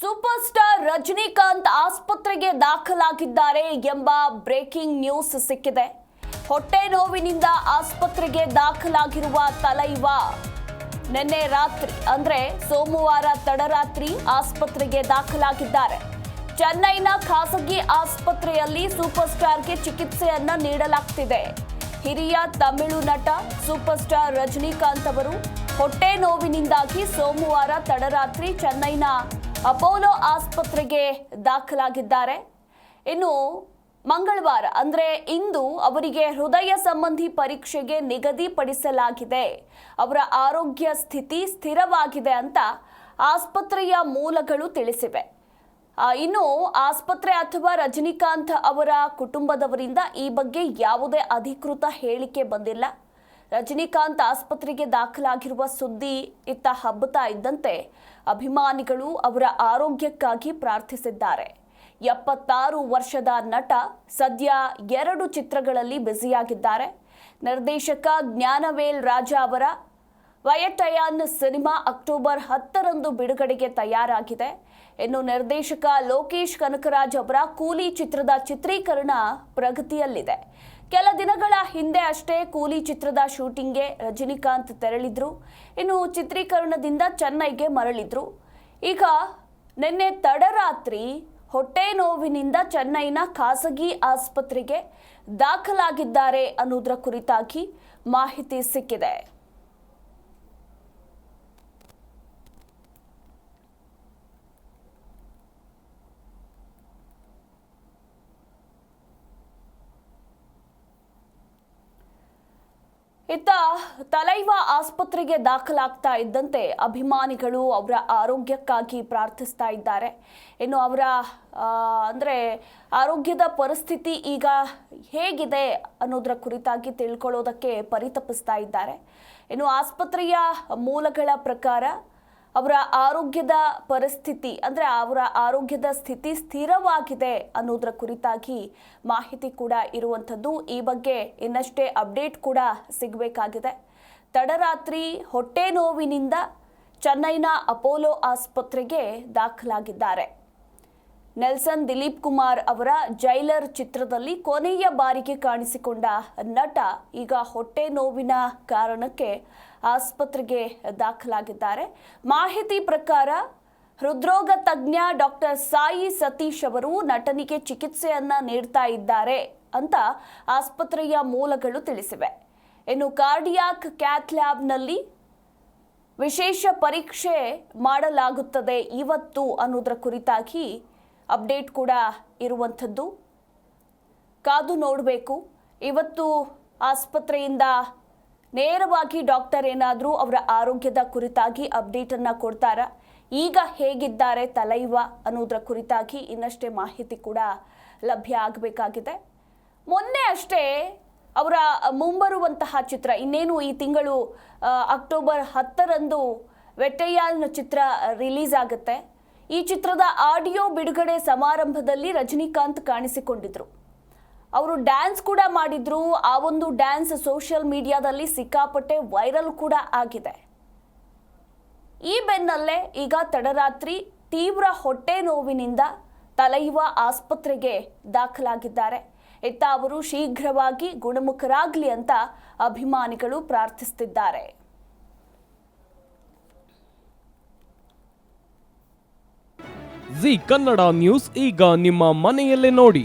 Super star Rajinikanth ಆಸ್ಪತ್ರೆಗೆ ದಾಖಲಾಗಿದ್ದಾರೆ ಎಂಬ ಬ್ರೇಕಿಂಗ್ ನ್ಯೂಸ್ ಸಿಕ್ಕಿದೆ. ಹೊಟ್ಟೆ ನೋವಿನಿಂದ ಆಸ್ಪತ್ರೆಗೆ ದಾಖಲಾಗಿರುವ ತಲೈವ. ನಿನ್ನೆ ರಾತ್ರಿ, ಅಂದ್ರೆ ಸೋಮವಾರ ತಡರಾತ್ರಿ ಆಸ್ಪತ್ರೆಗೆ ದಾಖಲಾಗಿದ್ದಾರೆ. ಚೆನ್ನೈನ ಖಾಸಗಿ ಆಸ್ಪತ್ರೆಯಲ್ಲಿ ಸೂಪರ್ ಸ್ಟಾರ್ಗೆ ಚಿಕಿತ್ಸೆಯನ್ನ ನೀಡಲಾಗ್ತಿದೆ. ಹಿರಿಯ ತಮಿಳು ನಟ ಸೂಪರ್ ಸ್ಟಾರ್ ರಜನಿಕಾಂತ್ ಅವರು, ಹೊಟ್ಟೆ ನೋವಿನಿಂದಾಗಿ ಸೋಮವಾರ ತಡರಾತ್ರಿ ಚೆನ್ನೈನ ಅಪೋಲೋ ಆಸ್ಪತ್ರೆಗೆ ದಾಖಲಾಗಿದ್ದಾರೆ. ಇನ್ನು ಮಂಗಳವಾರ, ಅಂದರೆ ಇಂದು ಅವರಿಗೆ ಹೃದಯ ಸಂಬಂಧಿ ಪರೀಕ್ಷೆಗೆ ನಿಗದಿಪಡಿಸಲಾಗಿದೆ. ಅವರ ಆರೋಗ್ಯ ಸ್ಥಿತಿ ಸ್ಥಿರವಾಗಿದೆ ಅಂತ ಆಸ್ಪತ್ರೆಯ ಮೂಲಗಳು ತಿಳಿಸಿವೆ. ಇನ್ನು ಆಸ್ಪತ್ರೆ ಅಥವಾ ರಜನಿಕಾಂತ್ ಅವರ ಕುಟುಂಬದವರಿಂದ ಈ ಬಗ್ಗೆ ಯಾವುದೇ ಅಧಿಕೃತ ಹೇಳಿಕೆ ಬಂದಿಲ್ಲ. ರಜನಿಕಾಂತ್ ಆಸ್ಪತ್ರೆಗೆ ದಾಖಲಾಗಿರುವ ಸುದ್ದಿ ಇತ್ತ ಹಬ್ಬತಾ ಇದ್ದಂತೆ ಅಭಿಮಾನಿಗಳು ಅವರ ಆರೋಗ್ಯಕ್ಕಾಗಿ ಪ್ರಾರ್ಥಿಸಿದ್ದಾರೆ. ಎಪ್ಪತ್ತಾರು ವರ್ಷದ ನಟ ಸದ್ಯ ಎರಡು ಚಿತ್ರಗಳಲ್ಲಿ ಬ್ಯುಸಿಯಾಗಿದ್ದಾರೆ. ನಿರ್ದೇಶಕ ಜ್ಞಾನವೇಲ್ ರಾಜ ಅವರ ವಯಟಯಾನ್ ಸಿನಿಮಾ ಅಕ್ಟೋಬರ್ ಹತ್ತರಂದು ಬಿಡುಗಡೆಗೆ ತಯಾರಾಗಿದೆ. ಇನ್ನು ನಿರ್ದೇಶಕ ಲೋಕೇಶ್ ಕನಕರಾಜ್ ಅವರ ಕೂಲಿ ಚಿತ್ರದ ಚಿತ್ರೀಕರಣ ಪ್ರಗತಿಯಲ್ಲಿದೆ. ಕೆಲ ದಿನಗಳ ಹಿಂದೆ ಅಷ್ಟೇ ಕೂಲಿ ಚಿತ್ರದ ಶೂಟಿಂಗ್ಗೆ ರಜನಿಕಾಂತ್ ತೆರಳಿದ್ರು. ಇನ್ನು ಚಿತ್ರೀಕರಣದಿಂದ ಚೆನ್ನೈಗೆ ಮರಳಿದ್ರು. ಈಗ ನಿನ್ನೆ ತಡರಾತ್ರಿ ಹೊಟ್ಟೆ ನೋವಿನಿಂದ ಚೆನ್ನೈನ ಖಾಸಗಿ ಆಸ್ಪತ್ರೆಗೆ ದಾಖಲಾಗಿದ್ದಾರೆ ಅನ್ನೋದರ ಕುರಿತಾಗಿ ಮಾಹಿತಿ ಸಿಕ್ಕಿದೆ. ಇತ್ತ ತಲೈವ ಆಸ್ಪತ್ರೆಗೆ ದಾಖಲಾಗ್ತಾ ಇದ್ದಂತೆ ಅಭಿಮಾನಿಗಳು ಅವರ ಆರೋಗ್ಯಕ್ಕಾಗಿ ಪ್ರಾರ್ಥಿಸ್ತಾ ಇದ್ದಾರೆ. ಇನ್ನು ಅವರ ಅಂದರೆ ಆರೋಗ್ಯದ ಪರಿಸ್ಥಿತಿ ಈಗ ಹೇಗಿದೆ ಅನ್ನೋದರ ಕುರಿತಾಗಿ ತಿಳ್ಕೊಳ್ಳೋದಕ್ಕೆ ಪರಿತಪಿಸ್ತಾ ಇದ್ದಾರೆ. ಇನ್ನು ಆಸ್ಪತ್ರೆಯ ಮೂಲಗಳ ಪ್ರಕಾರ ಅವರ ಆರೋಗ್ಯದ ಪರಿಸ್ಥಿತಿ, ಅಂದರೆ ಅವರ ಆರೋಗ್ಯದ ಸ್ಥಿತಿ ಸ್ಥಿರವಾಗಿದೆ ಅನ್ನೋದರ ಕುರಿತಾಗಿ ಮಾಹಿತಿ ಕೂಡ ಇರುವಂಥದ್ದು. ಈ ಬಗ್ಗೆ ಇನ್ನಷ್ಟೇ ಅಪ್ಡೇಟ್ ಕೂಡ ಸಿಗಬೇಕಾಗಿದೆ. ತಡರಾತ್ರಿ ಹೊಟ್ಟೆ ನೋವಿನಿಂದ ಚೆನ್ನೈನ ಅಪೋಲೋ ಆಸ್ಪತ್ರೆಗೆ ದಾಖಲಾಗಿದ್ದಾರೆ. ನೆಲ್ಸನ್ ದಿಲೀಪ್ ಕುಮಾರ್ ಅವರ ಜೈಲರ್ ಚಿತ್ರದಲ್ಲಿ ಕೊನೆಯ ಬಾರಿಗೆ ಕಾಣಿಸಿಕೊಂಡ ನಟ ಈಗ ಹೊಟ್ಟೆ ನೋವಿನ ಕಾರಣಕ್ಕೆ ಆಸ್ಪತ್ರೆಗೆ ದಾಖಲಾಗಿದ್ದಾರೆ. ಮಾಹಿತಿ ಪ್ರಕಾರ ಹೃದ್ರೋಗ ತಜ್ಞ ಡಾಕ್ಟರ್ ಸಾಯಿ ಸತೀಶ್ ಅವರು ನಟನಿಗೆ ಚಿಕಿತ್ಸೆಯನ್ನ ನೀಡ್ತಾ ಇದ್ದಾರೆ ಅಂತ ಆಸ್ಪತ್ರೆಯ ಮೂಲಗಳು ತಿಳಿಸಿವೆ. ಇನ್ನು ಕಾರ್ಡಿಯಾಕ್ ಕ್ಯಾತ್ ಲ್ಯಾಬ್ನಲ್ಲಿ ವಿಶೇಷ ಪರೀಕ್ಷೆ ಮಾಡಲಾಗುತ್ತದೆ ಇವತ್ತು ಅನ್ನೋದರ ಕುರಿತಾಗಿ ಅಪ್ಡೇಟ್ ಕೂಡ ಇರುವಂಥದ್ದು. ಕಾದು ನೋಡಬೇಕು. ಇವತ್ತು ಆಸ್ಪತ್ರೆಯಿಂದ ನೇರವಾಗಿ ಡಾಕ್ಟರ್ ಏನಾದರೂ ಅವರ ಆರೋಗ್ಯದ ಕುರಿತಾಗಿ ಅಪ್ಡೇಟನ್ನು ಕೊಡ್ತಾರಾ? ಈಗ ಹೇಗಿದ್ದಾರೆ ತಲೈವ ಅನ್ನೋದ್ರ ಕುರಿತಾಗಿ ಇನ್ನಷ್ಟೇ ಮಾಹಿತಿ ಕೂಡ ಲಭ್ಯ ಆಗಬೇಕಾಗಿದೆ. ಮೊನ್ನೆ ಅಷ್ಟೇ ಅವರ ಮುಂಬರುವಂತಹ ಚಿತ್ರ, ಇನ್ನೇನು ಈ ತಿಂಗಳು ಅಕ್ಟೋಬರ್ ಹತ್ತರಂದು ವೆಟ್ಟಯ್ಯನ ಚಿತ್ರ ರಿಲೀಸ್ ಆಗುತ್ತೆ. ಈ ಚಿತ್ರದ ಆಡಿಯೋ ಬಿಡುಗಡೆ ಸಮಾರಂಭದಲ್ಲಿ ರಜನಿಕಾಂತ್ ಕಾಣಿಸಿಕೊಂಡಿದ್ರು. ಅವರು ಡ್ಯಾನ್ಸ್ ಕೂಡ ಮಾಡಿದ್ರು. ಆ ಒಂದು ಡ್ಯಾನ್ಸ್ ಸೋಷಿಯಲ್ ಮೀಡಿಯಾದಲ್ಲಿ ಸಿಕ್ಕಾಪಟ್ಟೆ ವೈರಲ್ ಕೂಡ ಆಗಿದೆ. ಈ ಬೆನ್ನಲ್ಲೇ ಈಗ ತಡರಾತ್ರಿ ತೀವ್ರ ಹೊಟ್ಟೆ ನೋವಿನಿಂದ ತಲೆಯುವ ಆಸ್ಪತ್ರೆಗೆ ದಾಖಲಾಗಿದ್ದಾರೆ. ಇತ್ತ ಅವರು ಶೀಘ್ರವಾಗಿ ಗುಣಮುಖರಾಗಲಿ ಅಂತ ಅಭಿಮಾನಿಗಳು ಪ್ರಾರ್ಥಿಸುತ್ತಿದ್ದಾರೆ ಜಿ ಕನ್ನಡ ನ್ಯೂಸ್ ಈಗ ನಿಮ್ಮ ಮನೆಯಲ್ಲೇ ನೋಡಿ.